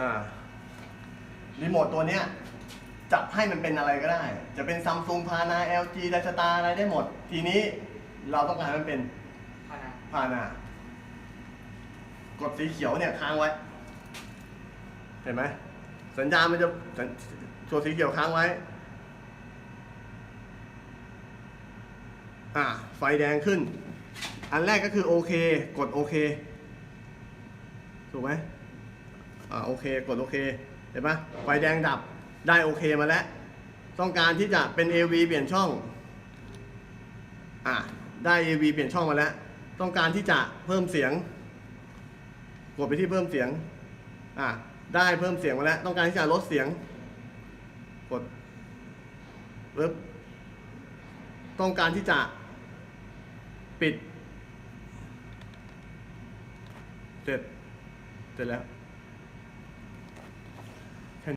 อ่ารีโมทตัวเนี้ยจับให้มันเป็นอะไรก็ได้ จะเป็นซัมซุงพานา LG ไดสตาร์อะไรได้หมด ทีนี้เราต้องการให้มันเป็นพานะพานากดสีเขียวเนี่ยค้างไว้ เห็นไหมสัญญาณมันจะสัญตัวสีเขียวค้างไว้ อ่า ไฟแดงขึ้น อันแรกก็คือโอเค กดโอเค ถูกไหม อ่าโอเคกดโอเคเห็นปะไฟแดงดับได้โอเคมาแล้ว ต้องการที่จะเป็น AV เปลี่ยนช่องอ่าได้ AV เปลี่ยนช่องมาแล้ว ต้องการที่จะเพิ่มเสียง กดไปที่เพิ่มเสียงอ่าได้เพิ่มเสียงมาแล้ว ต้องการที่จะลดเสียง กดปึ๊บต้องการที่จะปิดเสร็จเสร็จแล้ว